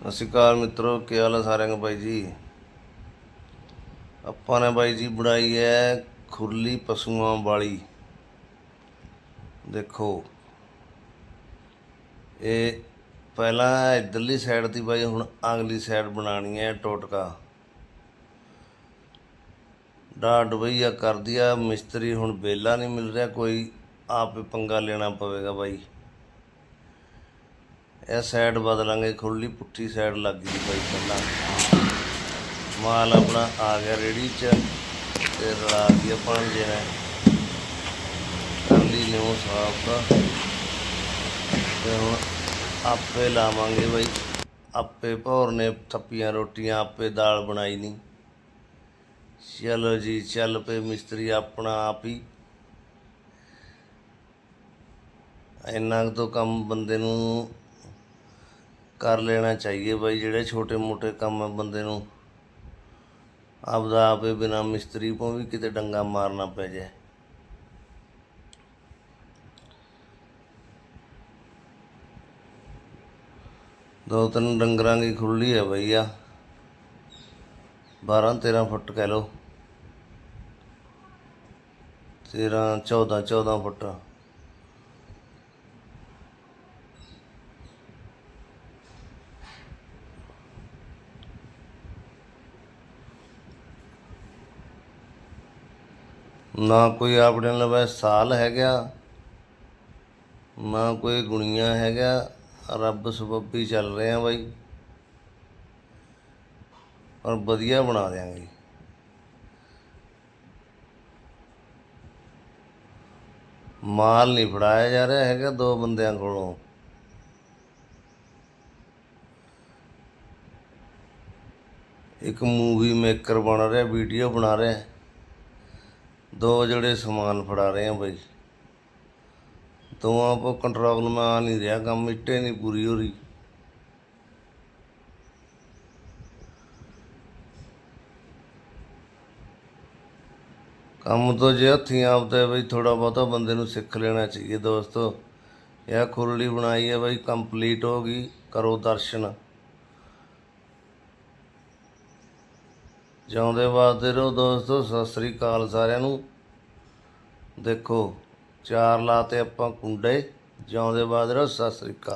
ਸਤਿ ਸ਼੍ਰੀ ਅਕਾਲ ਮਿੱਤਰੋ, ਕੀ ਹਾਲ ਹੈ ਸਾਰਿਆਂ ਦਾ ਬਾਈ ਜੀ? ਆਪਾਂ ਨੇ ਬਾਈ ਜੀ ਬਣਾਈ ਹੈ ਖੁਰਲੀ ਪਸ਼ੂਆਂ ਵਾਲੀ। ਦੇਖੋ, ਇਹ ਪਹਿਲਾਂ ਇਧਰਲੀ ਸਾਈਡ ਦੀ ਬਾਈ, ਹੁਣ ਅਗਲੀ ਸਾਈਡ ਬਣਾਣੀ ਹੈ ਟੋਟਕਾ। ਡਾ ਡਬਈਆ ਕਰਦੀ ਆ, ਮਿਸਤਰੀ ਹੁਣ ਬੇਲਾ ਨਹੀਂ ਮਿਲ ਰਿਹਾ, ਕੋਈ ਆਪੇ ਪੰਗਾ ਲੈਣਾ ਪਵੇਗਾ ਬਾਈ। ਇਹ ਸਾਈਡ ਬਦਲਾਂਗੇ ਖੁੱਲੀ ਪੁੱਠੀ ਸਾਈਡ ਲੱਗ ਗਈ ਬਾਈ ਪਹਿਲਾਂ। ਮਾਲ ਆਪਣਾ ਆ ਗਿਆ ਰੇੜੀ ਚ ਤੇ ਰਲਾ ਦੀ ਆਪਾਂ ਜਿਹੜਾ ਕਰ ਲਈ ਨਿਉ ਸਾਫ਼ ਦਾ। ਤੇ ਹੁਣ ਆਪੇ ਲਾਵਾਂਗੇ ਬਾਈ। ਆਪੇ ਭੌਰ ਨੇ ਥੱਪੀਆਂ ਰੋਟੀਆਂ, ਆਪੇ ਦਾਲ ਬਣਾਈ ਨਹੀਂ। ਚਲੋ ਜੀ, ਚੱਲ ਪਏ ਮਿਸਤਰੀ ਆਪਣਾ ਆਪ ਹੀ। ਇੰਨਾ ਕੁ ਤੋਂ ਕੰਮ ਬੰਦੇ ਨੂੰ ਕਰ ਲੈਣਾ ਚਾਹੀਏ ਬਾਈ, ਜਿਹੜੇ ਛੋਟੇ ਮੋਟੇ ਕੰਮ ਆ ਬੰਦੇ ਨੂੰ। ਆਪਦਾ ਆਪੇ ਬਿਨਾ ਮਿਸਤਰੀ ਤੋਂ ਵੀ ਕਿਤੇ ਡੰਗਾ ਮਾਰਨਾ ਪੈ ਜਾਏ। ਦੋ ਤਿੰਨ ਡੰਗਰਾਂ ਦੀ ਖੁੱਲੀ ਹੈ ਬਈ ਆ। 12 13 ਫੁੱਟ ਕਹਿ ਲਓ। 13 14 14 ਫੁੱਟ। ਨਾ ਕੋਈ ਆਪਣੇ ਲਵੇ ਸਾਲ ਹੈਗਾ, ਨਾ ਕੋਈ ਗੁਣੀਆਂ ਹੈਗਾ, ਰੱਬ ਸਬੱਬੀ ਚੱਲ ਰਹੇ ਆ ਬਾਈ। ਔਰ ਵਧੀਆ ਬਣਾ ਦਿਆਂਗੇ। ਮਾਲ ਨਹੀਂ ਫੜਾਇਆ ਜਾ ਰਿਹਾ ਹੈਗਾ ਦੋ ਬੰਦਿਆਂ ਕੋਲੋਂ। ਇੱਕ ਮੂਵੀ ਮੇਕਰ ਬਣ ਰਿਹਾ ਵੀਡੀਓ ਬਣਾ ਰਿਹਾ। ਦੋ ਜਿਹੜੇ ਸਮਾਨ ਫੜਾ ਰਹੇ ਆ ਬਾਈ। ਦੋਵਾਂ ਕੋ ਕੰਟਰੋਲ ਮੈਂ ਆ ਨਹੀਂ ਰਿਹਾ, ਕੰਮ ਮਿੱਟੇ ਨਹੀਂ ਪੂਰੀ ਹੋ ਰਹੀ। ਕੰਮ ਤੋਂ ਜੇ ਹੱਥੀਂ ਆਪਦਾ ਬਈ ਥੋੜਾ ਬਹੁਤਾ ਬੰਦੇ ਨੂੰ ਸਿੱਖ ਲੈਣਾ ਚਾਹੀਏ ਦੋਸਤੋ। ਇਹ ਖੁਰਲੀ ਬਣਾਈ ਹੈ ਬਈ ਕੰਪਲੀਟ ਹੋ ਗਈ, ਕਰੋ ਦਰਸ਼ਨ। ਜਿਉਂਦੇ ਵਾਸਤੇ ਰਹੋ ਦੋਸਤੋ, ਸਤਿ ਸ੍ਰੀ ਅਕਾਲ ਸਾਰਿਆਂ ਨੂੰ। ਦੇਖੋ, ਚਾਰ ਲਾਤੇ ਆਪਾਂ ਕੁੰਡੇ, ਜਿਉਂਦੇ ਬਾਦ ਰਹੋ, ਸਤਿ ਸ੍ਰੀ ਅਕਾਲ।